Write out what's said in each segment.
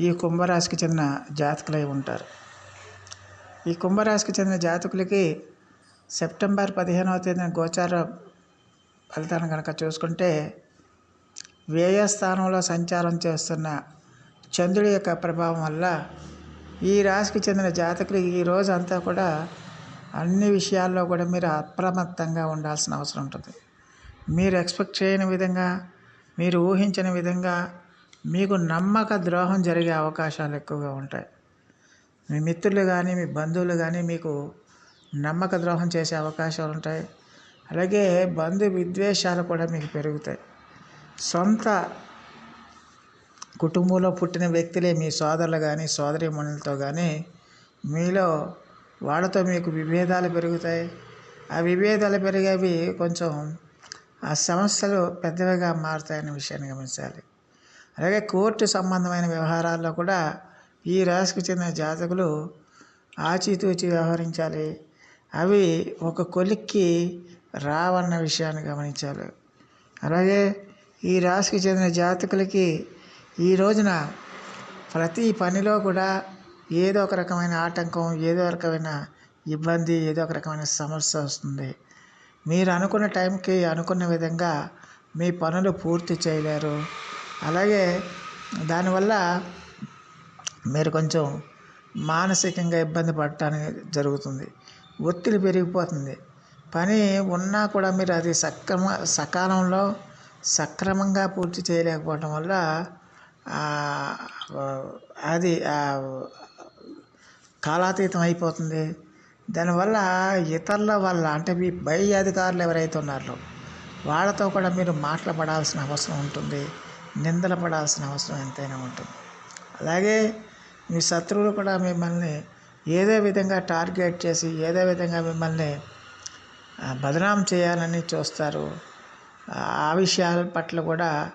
ఈ కుంభరాశికి చెందిన జాతకులై ఉంటారు. ఈ కుంభరాశికి చెందిన జాతకులకి సెప్టెంబర్ పదిహేనవ తేదీన గోచార ఫలితాన్ని కనుక చూసుకుంటే వ్యయ స్థానంలో సంచారం చేస్తున్న చంద్రుడి యొక్క ప్రభావం వల్ల ఈ రాశికి చెందిన జాతకులు ఈ రోజు అంతా కూడా అన్ని విషయాల్లో కూడా మీరు అప్రమత్తంగా ఉండాల్సిన అవసరం ఉంటుంది. మీరు ఎక్స్పెక్ట్ చేయని విధంగా మీరు ఊహించని విధంగా మీకు నమ్మక ద్రోహం జరిగే అవకాశాలు ఎక్కువగా ఉంటాయి. మీ మిత్రులు కానీ మీ బంధువులు కానీ మీకు నమ్మక ద్రోహం చేసే అవకాశాలు ఉంటాయి. అలాగే బంధు విద్వేషాలు కూడా మీకు పెరుగుతాయి. సొంత కుటుంబంలో పుట్టిన వ్యక్తులే మీ సోదరులు కానీ సోదరిమణులతో కానీ మీలో వాళ్ళతో మీకు విభేదాలు పెరుగుతాయి. ఆ విభేదాలు పెరిగేవి కొంచెం ఆ సమస్యలు పెద్దవిగా మారుతాయనే విషయాన్ని గమనించాలి. అలాగే కోర్టు సంబంధమైన వ్యవహారాల్లో కూడా ఈ రాశికి చెందిన జాతకులు ఆచితూచి వ్యవహరించాలి. అవి ఒక కొలిక్కి రావన్న విషయాన్ని గమనించాలి. అలాగే ఈ రాశికి చెందిన జాతకులకి ఈ రోజున ప్రతి పనిలో కూడా ఏదో ఒక రకమైన ఆటంకం ఏదో ఒక రకమైన ఇబ్బంది ఏదో ఒక రకమైన సమస్య వస్తుంది. మీరు అనుకున్న టైంకి అనుకున్న విధంగా మీ పనులు పూర్తి చేయలేరు. అలాగే దానివల్ల మీరు కొంచెం మానసికంగా ఇబ్బంది పడటానికి జరుగుతుంది. ఒత్తిడి పెరిగిపోతుంది. పని ఉన్నా కూడా మీరు అది సక్రమ సకాలంలో సక్రమంగా పూర్తి చేయలేకపోవటం వల్ల అది కాలాతీతం అయిపోతుంది. దానివల్ల ఇతరుల వల్ల అంటే మీ పై అధికారులు ఎవరైతే ఉన్నారో వాళ్ళతో కూడా మీరు మాట్లాడాల్సిన అవసరం ఉంటుంది. నిందలు పడాల్సిన అవసరం ఎంతైనా ఉంటుంది. అలాగే మీ శత్రువులు కూడా మిమ్మల్ని ఏదో విధంగా టార్గెట్ చేసి ఏదో విధంగా మిమ్మల్ని బదనాం చేయాలని చూస్తారు. ఆ విషయాల పట్ల కూడా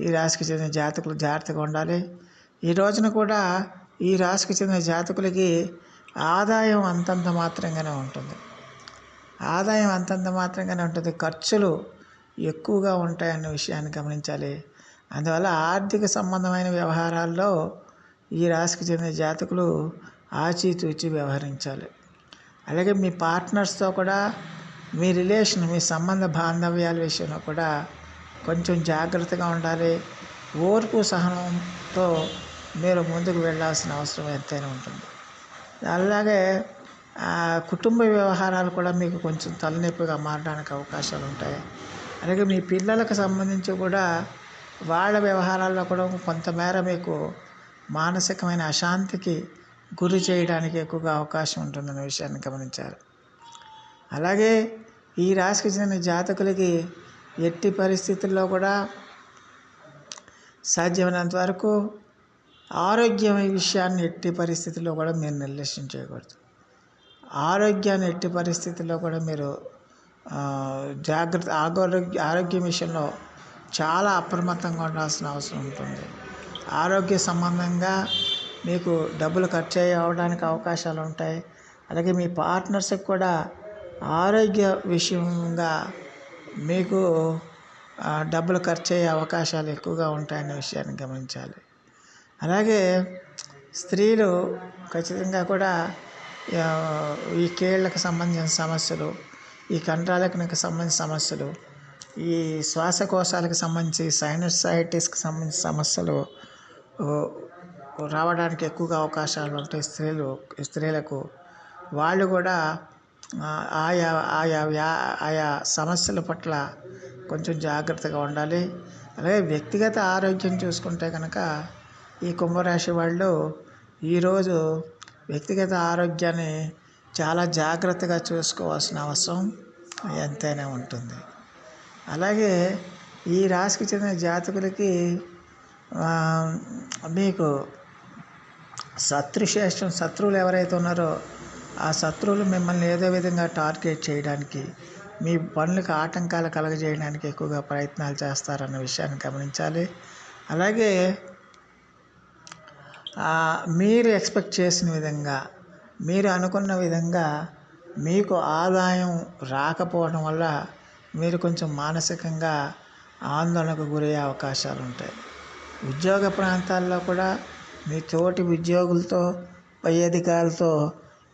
ఈ రాశికి చెందిన జాతకులు జాగ్రత్తగా ఉండాలి. ఈ రోజున కూడా ఈ రాశికి చెందిన జాతకులకి ఆదాయం అంతంత మాత్రంగానే ఉంటుంది. ఆదాయం అంతంత మాత్రంగానే ఉంటుంది. ఖర్చులు ఎక్కువగా ఉంటాయన్న విషయాన్ని గమనించాలి. అందువల్ల ఆర్థిక సంబంధమైన వ్యవహారాల్లో ఈ రాశికి చెందిన జాతకులు ఆచితూచి వ్యవహరించాలి. అలాగే మీ పార్ట్నర్స్తో కూడా మీ రిలేషన్ మీ సంబంధ బాంధవ్యాల విషయంలో కూడా కొంచెం జాగ్రత్తగా ఉండాలి. ఓర్పు సహనంతో మీరు ముందుకు వెళ్ళాల్సిన అవసరం ఎంతైనా ఉంటుంది. అలాగే కుటుంబ వ్యవహారాలు కూడా మీకు కొంచెం తలనొప్పిగా మారడానికి అవకాశాలు ఉంటాయి. అలాగే మీ పిల్లలకు సంబంధించి కూడా వాళ్ళ వ్యవహారాల్లో కూడా కొంతమేర మీకు మానసికమైన అశాంతికి గురి చేయడానికి ఎక్కువగా అవకాశం ఉంటుందన్న విషయాన్ని గమనించారు. అలాగే ఈ రాశికి చెందిన జాతకులకి ఎట్టి పరిస్థితుల్లో కూడా సాధ్యమైనంత వరకు ఆరోగ్యం విషయాన్ని ఎట్టి పరిస్థితుల్లో కూడా మీరు నిర్లక్ష్యం చేయకూడదు. ఆరోగ్యాన్ని ఎట్టి పరిస్థితుల్లో కూడా మీరు జాగ్రత్త ఆరోగ్య ఆరోగ్యం విషయంలో చాలా అప్రమత్తంగా ఉండాల్సిన అవసరం ఉంటుంది. ఆరోగ్య సంబంధంగా మీకు డబ్బులు ఖర్చు అవ్వడానికి అవకాశాలు ఉంటాయి. అలాగే మీ పార్ట్నర్స్కి కూడా ఆరోగ్య విషయంగా మీకు డబ్బులు ఖర్చు అయ్యే అవకాశాలు ఎక్కువగా ఉంటాయనే విషయాన్ని గమనించాలి. అలాగే స్త్రీలు ఖచ్చితంగా కూడా ఈ కీళ్ళకు సంబంధించిన సమస్యలు ఈ కండరాలకు సంబంధించిన సమస్యలు ఈ శ్వాసకోశాలకు సంబంధించి సైనసైటిస్కి సంబంధించిన సమస్యలు రావడానికి ఎక్కువగా అవకాశాలు ఉంటాయి స్త్రీలు స్త్రీలకు. వాళ్ళు కూడా ఆయా ఆయా వ్యా ఆయా సమస్యల పట్ల కొంచెం జాగ్రత్తగా ఉండాలి. అలాగే వ్యక్తిగత ఆరోగ్యం చూసుకుంటే కనుక ఈ కుంభరాశి వాళ్ళు ఈరోజు వ్యక్తిగత ఆరోగ్యాన్ని చాలా జాగ్రత్తగా చూసుకోవాల్సిన అవసరం ఎంతైనా ఉంటుంది. అలాగే ఈ రాశికి చెందిన జాతకులకి మీకు శత్రుశ్రేష్టం శత్రువులు ఎవరైతే ఉన్నారో ఆ శత్రువులు మిమ్మల్ని ఏదో విధంగా టార్గెట్ చేయడానికి మీ పనులకు ఆటంకాలు కలగజేయడానికి ఎక్కువగా ప్రయత్నాలు చేస్తారన్న విషయాన్ని గమనించాలి. అలాగే మీరు ఎక్స్పెక్ట్ చేసిన విధంగా మీరు అనుకున్న విధంగా మీకు ఆదాయం రాకపోవడం వల్ల మీరు కొంచెం మానసికంగా ఆందోళనకు గురయ్యే అవకాశాలు ఉంటాయి. ఉద్యోగ ప్రాంతాల్లో కూడా మీ తోటి ఉద్యోగులతో పై అధికారులతో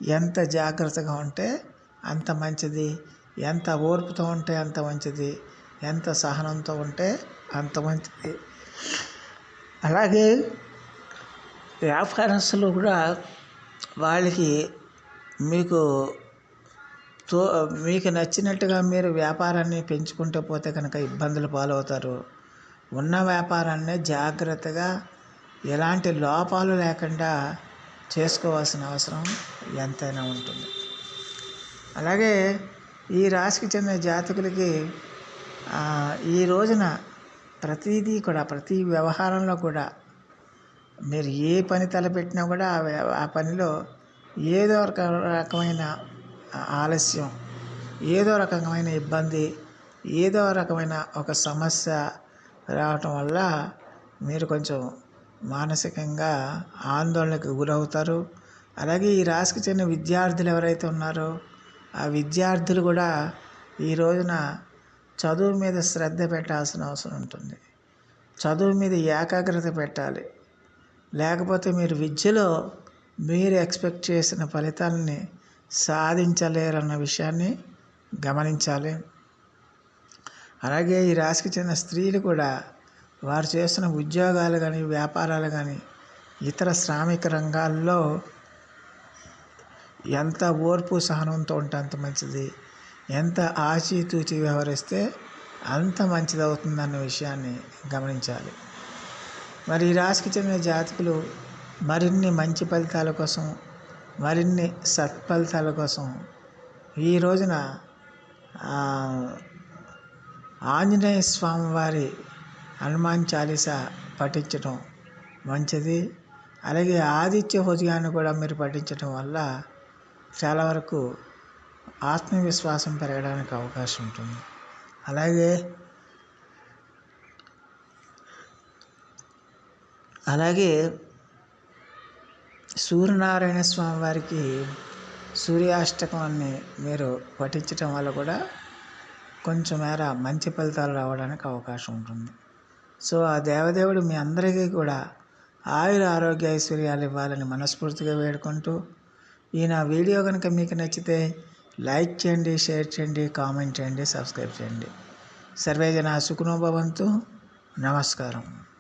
ఎంత జాగ్రత్తగా ఉంటే అంత మంచిది ఎంత ఓర్పుతో ఉంటే అంత మంచిది ఎంత సహనంతో ఉంటే అంత మంచిది. అలాగే వ్యాపారస్తులు కూడా వాళ్ళకి మీకు తో మీకు నచ్చినట్టుగా మీరు వ్యాపారాన్ని పెంచుకుంటూ పోతే కనుక ఇబ్బందులు పాలవుతారు. ఉన్న వ్యాపారాన్ని జాగ్రత్తగా ఎలాంటి లోపాలు లేకుండా చేసుకోవాల్సిన అవసరం ఎంతైనా ఉంటుంది. అలాగే ఈ రాశికి చెందిన జాతకులకి ఈ రోజున ప్రతిదీ కూడా ప్రతి వ్యవహారంలో కూడా మీరు ఏ పని తలపెట్టినా కూడా ఆ పనిలో ఏదో ఒక రకమైన ఆలస్యం. ఏదో రకమైన ఇబ్బంది ఏదో రకమైన ఒక సమస్య రావటం వల్ల మీరు కొంచెం మానసికంగా ఆందోళనకు గురవుతారు. అలాగే ఈ రాశికి చెందిన విద్యార్థులు ఎవరైతే ఉన్నారో ఆ విద్యార్థులు కూడా ఈ రోజున చదువు మీద శ్రద్ధ పెట్టాల్సిన అవసరం ఉంటుంది. చదువు మీద ఏకాగ్రత పెట్టాలి. లేకపోతే మీరు విద్యలో మీరు ఎక్స్పెక్ట్ చేసిన ఫలితాలని సాధించలేరన్న విషయాన్ని గమనించాలి. అలాగే ఈ రాశికి చెందిన స్త్రీలు కూడా వారు చేస్తున్న ఉద్యోగాలు కానీ వ్యాపారాలు కానీ ఇతర శ్రామిక రంగాల్లో ఎంత ఓర్పు సహనంతో ఉంటే అంత మంచిది. ఎంత ఆచితూచి వ్యవహరిస్తే అంత మంచిది అవుతుందన్న విషయాన్ని గమనించాలి. మరి ఈ రాశికి చెందిన జాతకులు మరిన్ని మంచి ఫలితాల కోసం మరిన్ని సత్ఫలితాల కోసం ఈ రోజున ఆంజనేయ స్వామి వారి హనుమాన్ చాలీసా పఠించడం మంచిది. అలాగే ఆదిత్య హృదయాన్ని కూడా మీరు పఠించడం వల్ల చాలా వరకు ఆత్మవిశ్వాసం పెరగడానికి అవకాశం ఉంటుంది. అలాగే అలాగే సూర్యనారాయణ స్వామి వారికి సూర్యాష్టకాన్ని మీరు పఠించటం వల్ల కూడా కొంచెం మేర మంచి ఫలితాలు రావడానికి అవకాశం ఉంటుంది. సో ఆ దేవదేవుడు మీ అందరికీ కూడా ఆయుర ఆరోగ్య ఐశ్వర్యాలు ఇవ్వాలని మనస్ఫూర్తిగా వేడుకుంటూ ఈ నా వీడియో కనుక మీకు నచ్చితే లైక్ చేయండి షేర్ చేయండి కామెంట్ చేయండి సబ్స్క్రైబ్ చేయండి. సర్వేజన సుఖనోభవంతు నమస్కారం.